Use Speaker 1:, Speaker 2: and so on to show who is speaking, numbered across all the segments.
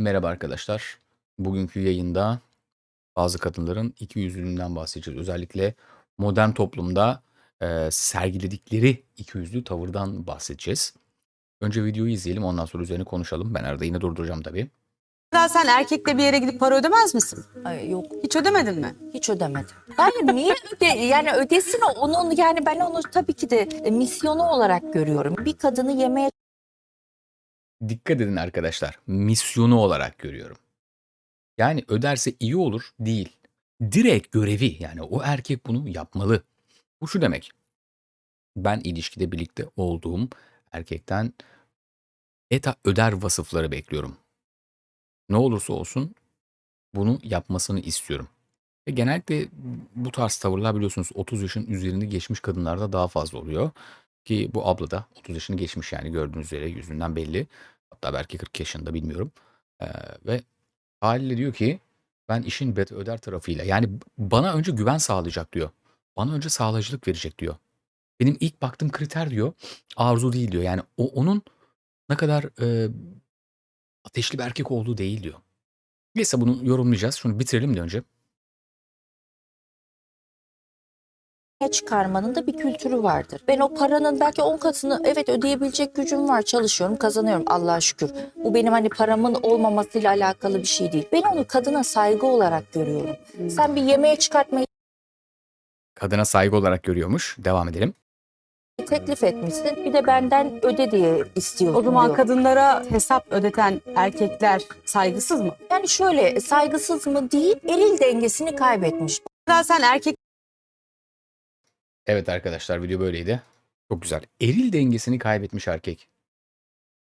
Speaker 1: Merhaba arkadaşlar. Bugünkü yayında bazı kadınların ikiyüzlülüğünden bahsedeceğiz. Özellikle modern toplumda eee, sergiledikleri ikiyüzlü tavırdan bahsedeceğiz. Önce videoyu izleyelim ondan sonra üzerine konuşalım. Ben arada yine durduracağım tabii.
Speaker 2: Mesela sen erkekle bir yere gidip para ödemez misin?
Speaker 3: Ay, yok
Speaker 2: Hiç ödemedin mi?
Speaker 3: hiç ödemedim. Hayır niye öde yani ödesin o- onun yani ben onu tabii ki de e, misyonu olarak görüyorum. Bir kadını yemeğe
Speaker 1: Dikkat edin arkadaşlar. Misyonu olarak görüyorum. Yani öderse iyi olur değil. Direkt görevi yani o erkek bunu yapmalı. Bu şu demek. Ben ilişkide birlikte olduğum erkekten ETA öder vasıfları bekliyorum. Ne olursa olsun bunu yapmasını istiyorum. Ve genellikle bu tarz tavırlar biliyorsunuz 30 yaşın üzerini geçmiş kadınlarda daha fazla oluyor. Ki bu abla da 30 yaşını geçmiş yani gördüğünüz üzere yüzünden belli. Hatta belki 40 yaşında bilmiyorum. Ee, ve haliyle diyor ki ben işin bet öder tarafıyla yani bana önce güven sağlayacak diyor. Bana önce sağlayıcılık verecek diyor. Benim ilk baktığım kriter diyor arzu değil diyor. Yani o onun ne kadar e, ateşli bir erkek olduğu değil diyor. Neyse bunu yorumlayacağız. Şunu bitirelim de önce.
Speaker 3: Çıkarmanın da bir kültürü vardır. Ben o paranın belki 10 katını evet ödeyebilecek gücüm var. Çalışıyorum, kazanıyorum Allah'a şükür. Bu benim hani paramın olmamasıyla alakalı bir şey değil. Ben onu kadına saygı olarak görüyorum. Sen bir yemeğe çıkartmayı
Speaker 1: Kadına saygı olarak görüyormuş. Devam edelim.
Speaker 3: teklif etmişsin. Bir de benden öde diye istiyorsun
Speaker 2: O zaman
Speaker 3: diyor.
Speaker 2: kadınlara hesap ödeten erkekler saygısız mı?
Speaker 3: Yani şöyle saygısız mı değil, eril dengesini kaybetmiş.
Speaker 2: Mesela sen erkek
Speaker 1: Evet arkadaşlar video böyleydi. Çok güzel. Eril dengesini kaybetmiş erkek.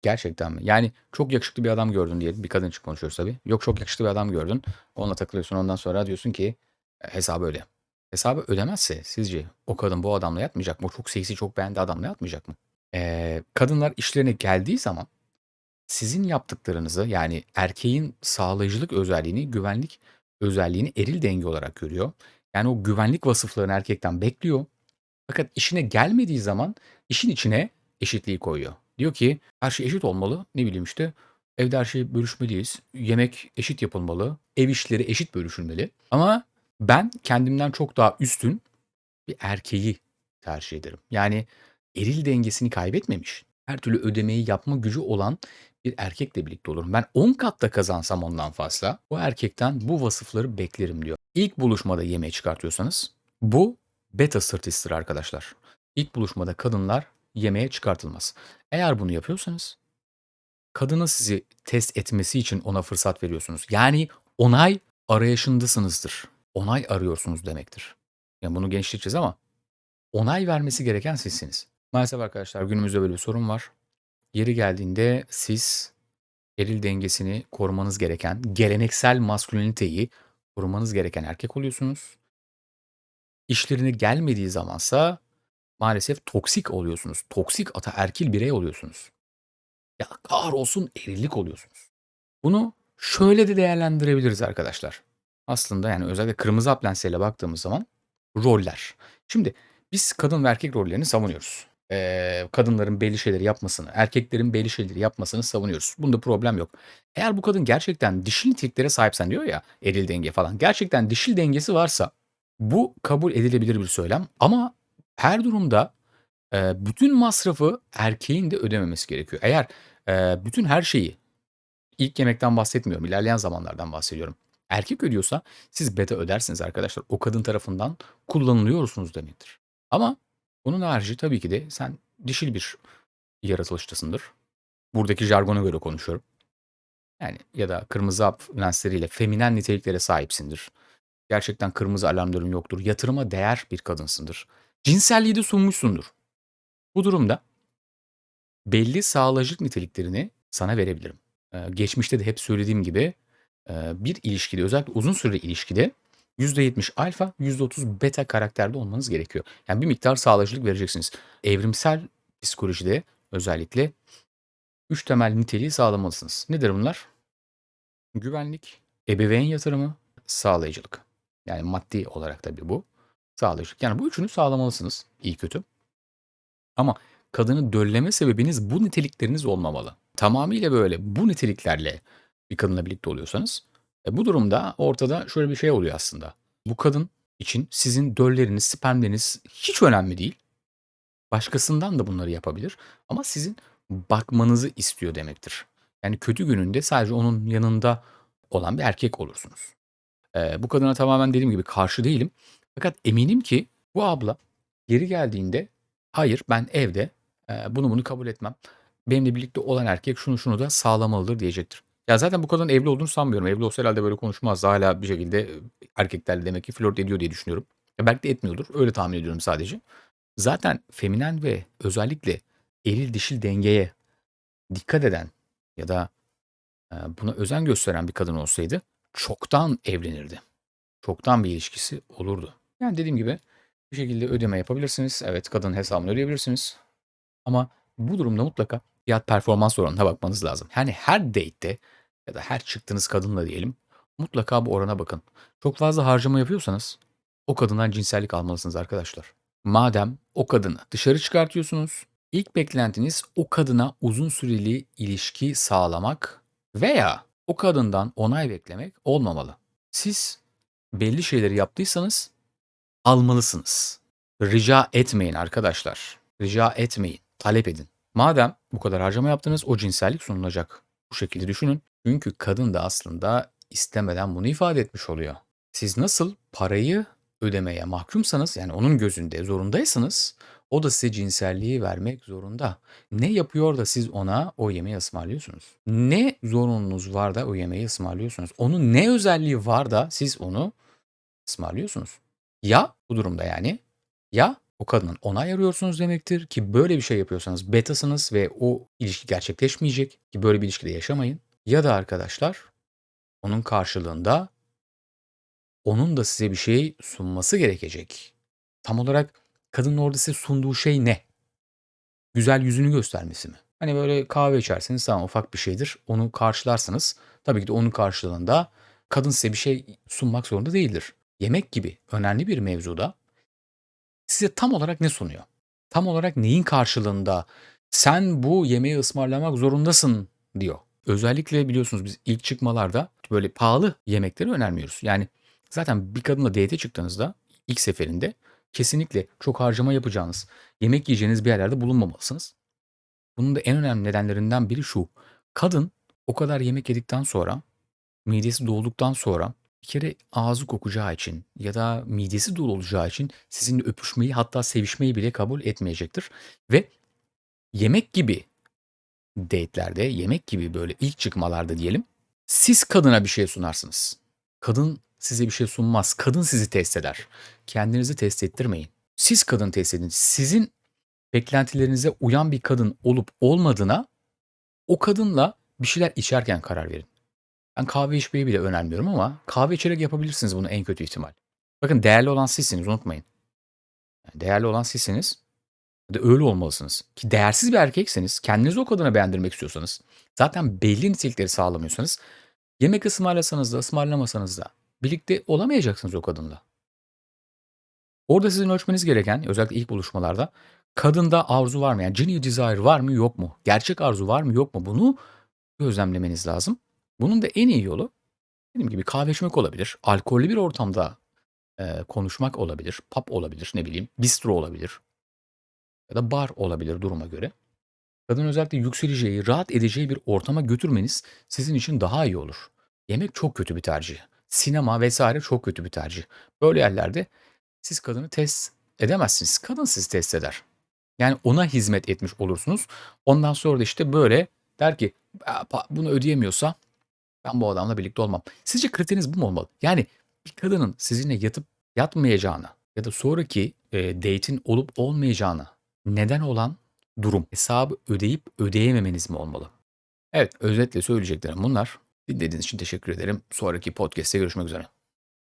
Speaker 1: Gerçekten mi? Yani çok yakışıklı bir adam gördün diyelim. Bir kadın için konuşuyoruz tabii. Yok çok yakışıklı bir adam gördün. Onunla takılıyorsun ondan sonra diyorsun ki "E, hesabı öde. Hesabı ödemezse sizce o kadın bu adamla yatmayacak mı? O çok seksi çok beğendi adamla yatmayacak mı? Ee, kadınlar işlerine geldiği zaman sizin yaptıklarınızı yani erkeğin sağlayıcılık özelliğini, güvenlik özelliğini eril denge olarak görüyor. Yani o güvenlik vasıflarını erkekten bekliyor. Fakat işine gelmediği zaman işin içine eşitliği koyuyor. Diyor ki her şey eşit olmalı. Ne bileyim işte evde her şeyi bölüşmeliyiz. Yemek eşit yapılmalı. Ev işleri eşit bölüşülmeli. Ama ben kendimden çok daha üstün bir erkeği tercih ederim. Yani eril dengesini kaybetmemiş. Her türlü ödemeyi yapma gücü olan bir erkekle birlikte olurum. Ben 10 kat da kazansam ondan fazla o erkekten bu vasıfları beklerim diyor. İlk buluşmada yemeğe çıkartıyorsanız bu beta stratejisidir arkadaşlar. İlk buluşmada kadınlar yemeğe çıkartılmaz. Eğer bunu yapıyorsanız kadının sizi test etmesi için ona fırsat veriyorsunuz. Yani onay arayışındasınızdır. Onay arıyorsunuz demektir. Yani bunu genişleteceğiz ama onay vermesi gereken sizsiniz. Maalesef arkadaşlar günümüzde böyle bir sorun var. Yeri geldiğinde siz eril dengesini korumanız gereken, geleneksel masküliniteyi korumanız gereken erkek oluyorsunuz. İşlerine gelmediği zamansa maalesef toksik oluyorsunuz. Toksik ataerkil birey oluyorsunuz. Ya kahrolsun erillik oluyorsunuz. Bunu şöyle de değerlendirebiliriz arkadaşlar. Aslında yani özellikle kırmızı hap lensiyle baktığımız zaman roller. Şimdi biz kadın ve erkek rollerini savunuyoruz. Ee, kadınların belli şeyleri yapmasını, erkeklerin belli şeyleri yapmasını savunuyoruz. Bunda problem yok. Eğer bu kadın gerçekten dişil niteliklere sahipsen diyor ya eril denge falan. Gerçekten dişil dengesi varsa bu kabul edilebilir bir söylem. Ama her durumda e, bütün masrafı erkeğin de ödememesi gerekiyor. Eğer e, bütün her şeyi ilk yemekten bahsetmiyorum. ilerleyen zamanlardan bahsediyorum. Erkek ödüyorsa siz beta ödersiniz arkadaşlar. O kadın tarafından kullanılıyorsunuz demektir. Ama bunun harici tabii ki de sen dişil bir yaratılıştasındır. Buradaki jargona göre konuşuyorum. Yani ya da kırmızı hap lensleriyle feminen niteliklere sahipsindir. Gerçekten kırmızı alarmların yoktur. Yatırıma değer bir kadınsındır. Cinselliği de sunmuşsundur. Bu durumda belli sağlayıcılık niteliklerini sana verebilirim. Ee, geçmişte de hep söylediğim gibi e, bir ilişkide özellikle uzun süreli ilişkide %70 alfa, %30 beta karakterde olmanız gerekiyor. Yani bir miktar sağlayıcılık vereceksiniz. Evrimsel psikolojide özellikle 3 temel niteliği sağlamalısınız. Nedir bunlar? Güvenlik, ebeveyn yatırımı, sağlayıcılık. Yani maddi olarak tabii bu. Sağlayıcılık. Yani bu üçünü sağlamalısınız iyi kötü. Ama kadını dölleme sebebiniz bu nitelikleriniz olmamalı. Tamamıyla böyle bu niteliklerle bir kadınla birlikte oluyorsanız. E, bu durumda ortada şöyle bir şey oluyor aslında. Bu kadın için sizin dölleriniz, spermleriniz hiç önemli değil. Başkasından da bunları yapabilir ama sizin bakmanızı istiyor demektir. Yani kötü gününde sadece onun yanında olan bir erkek olursunuz. Eee, bu kadına tamamen dediğim gibi karşı değilim. Fakat eminim ki bu abla geri geldiğinde hayır ben evde eee, bunu bunu kabul etmem. Benimle birlikte olan erkek şunu şunu da sağlamalıdır diyecektir. Ya zaten bu kadının evli olduğunu sanmıyorum. Evli olsa herhalde böyle konuşmazdı. Hala bir şekilde e, erkeklerle demek ki flört ediyor diye düşünüyorum. Ya belki de etmiyordur. Öyle tahmin ediyorum sadece. Zaten feminen ve özellikle eril dişil dengeye dikkat eden ya da e, buna özen gösteren bir kadın olsaydı çoktan evlenirdi. Çoktan bir ilişkisi olurdu. Yani dediğim gibi bir şekilde ödeme yapabilirsiniz. Evet kadının hesabını ödeyebilirsiniz. Ama bu durumda mutlaka fiyat performans oranına bakmanız lazım. Yani her date'te ya da her çıktığınız kadınla diyelim mutlaka bu orana bakın. Çok fazla harcama yapıyorsanız o kadından cinsellik almalısınız arkadaşlar. Madem o kadını dışarı çıkartıyorsunuz, ilk beklentiniz o kadına uzun süreli ilişki sağlamak veya o kadından onay beklemek olmamalı. Siz belli şeyleri yaptıysanız almalısınız. Rica etmeyin arkadaşlar. Rica etmeyin. Talep edin. Madem bu kadar harcama yaptınız o cinsellik sunulacak. Bu şekilde düşünün. Çünkü kadın da aslında istemeden bunu ifade etmiş oluyor. Siz nasıl parayı ödemeye mahkumsanız yani onun gözünde zorundaysanız o da size cinselliği vermek zorunda. Ne yapıyor da siz ona o yemeği ısmarlıyorsunuz? Ne zorunluluğunuz var da o yemeği ısmarlıyorsunuz? Onun ne özelliği var da siz onu ısmarlıyorsunuz? Ya bu durumda yani ya o kadının onay arıyorsunuz demektir ki böyle bir şey yapıyorsanız betasınız ve o ilişki gerçekleşmeyecek ki böyle bir ilişkide yaşamayın. Ya da arkadaşlar onun karşılığında onun da size bir şey sunması gerekecek. Tam olarak kadının orada size sunduğu şey ne? Güzel yüzünü göstermesi mi? Hani böyle kahve içerseniz tamam ufak bir şeydir. Onu karşılarsınız. Tabii ki de onun karşılığında kadın size bir şey sunmak zorunda değildir. Yemek gibi önemli bir mevzuda size tam olarak ne sunuyor? Tam olarak neyin karşılığında sen bu yemeği ısmarlamak zorundasın diyor. Özellikle biliyorsunuz biz ilk çıkmalarda böyle pahalı yemekleri önermiyoruz. Yani zaten bir kadınla date çıktığınızda ilk seferinde kesinlikle çok harcama yapacağınız, yemek yiyeceğiniz bir yerlerde bulunmamalısınız. Bunun da en önemli nedenlerinden biri şu. Kadın o kadar yemek yedikten sonra, midesi dolduktan sonra bir kere ağzı kokacağı için ya da midesi dolu olacağı için sizinle öpüşmeyi hatta sevişmeyi bile kabul etmeyecektir. Ve yemek gibi date'lerde, yemek gibi böyle ilk çıkmalarda diyelim, siz kadına bir şey sunarsınız. Kadın size bir şey sunmaz. Kadın sizi test eder. Kendinizi test ettirmeyin. Siz kadın test edin. Sizin beklentilerinize uyan bir kadın olup olmadığına o kadınla bir şeyler içerken karar verin. Ben kahve içmeyi bile önermiyorum ama kahve içerek yapabilirsiniz bunu en kötü ihtimal. Bakın değerli olan sizsiniz unutmayın. Değerli olan sizsiniz. Da öyle olmalısınız. Ki değersiz bir erkekseniz, kendinizi o kadına beğendirmek istiyorsanız, zaten belli nitelikleri sağlamıyorsanız, yemek ısmarlasanız da ısmarlamasanız da birlikte olamayacaksınız o kadınla. Orada sizin ölçmeniz gereken, özellikle ilk buluşmalarda, kadında arzu var mı? Yani genuine desire var mı yok mu? Gerçek arzu var mı yok mu? Bunu gözlemlemeniz lazım. Bunun da en iyi yolu dediğim gibi kahve içmek olabilir. Alkollü bir ortamda e, konuşmak olabilir. Pub olabilir ne bileyim. Bistro olabilir. Ya da bar olabilir duruma göre. Kadın özellikle yükseleceği, rahat edeceği bir ortama götürmeniz sizin için daha iyi olur. Yemek çok kötü bir tercih. Sinema vesaire çok kötü bir tercih. Böyle yerlerde siz kadını test edemezsiniz. Kadın sizi test eder. Yani ona hizmet etmiş olursunuz. Ondan sonra da işte böyle der ki "Aa, pa- bunu ödeyemiyorsa ben bu adamla birlikte olmam. Sizce kriteriniz bu mu olmalı? Yani bir kadının sizinle yatıp yatmayacağına ya da sonraki e, date'in olup olmayacağına neden olan durum hesabı ödeyip ödeyememeniz mi olmalı? Evet özetle söyleyeceklerim bunlar. Dinlediğiniz için teşekkür ederim. Sonraki podcast'te görüşmek üzere.